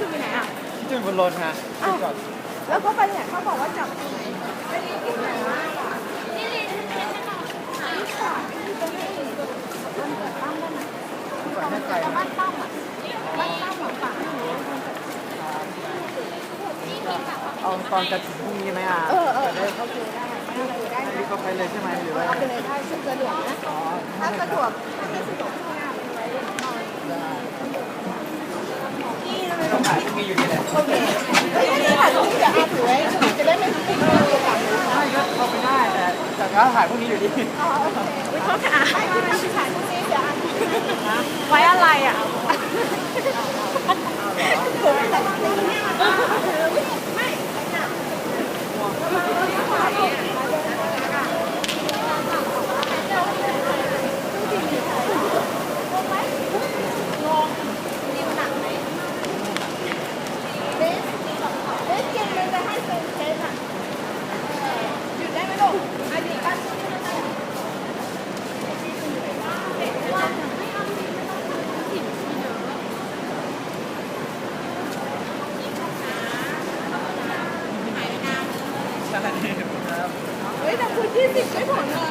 ลนฮะอ้าวแล้วเขาไปเนี่ยเขาบอกว่าจับตรงไหนไม่ได้กินไหนมากอะนี่ลินเทนหน่อยนี่ค่ะนี่ตรงนี้มันเกิดตั้งได้ไหมก่อนให้ไกลบ้านตั้มอะบ้านตั้มหลังป่าเอาตอนจะถึงพรุ่งนี้ไหมอะเออเออจะได้เขาดูได้เขาดูได้รีบก็ไปเลยใช่ไหมหรือว่าเอาไปเลยได้ซึ่งสะดวกนะอ๋อถ้าสะดวกถ้าไม่สะดวกข้างหน้าไปไว้หน่อย ต้อง ถ่ายพวกนี้อยู่นี่แหละโอเคเฮ้ยนี่ถ่ายรูปเดี๋ยวอาถือไว้จะได้ไม่ติดมือกันเลยไม่ก็เข้าไปได้แต่แต่ก็ถ่ายพรุ่งนี้อยู่ดีอ๋อโอเคเขาจะไม่ถ่ายพวกนี้เดี๋ยวอ่าไว้อะไรอะ เฮ้ยแต่คุณยี่สิบไม่ผลนะ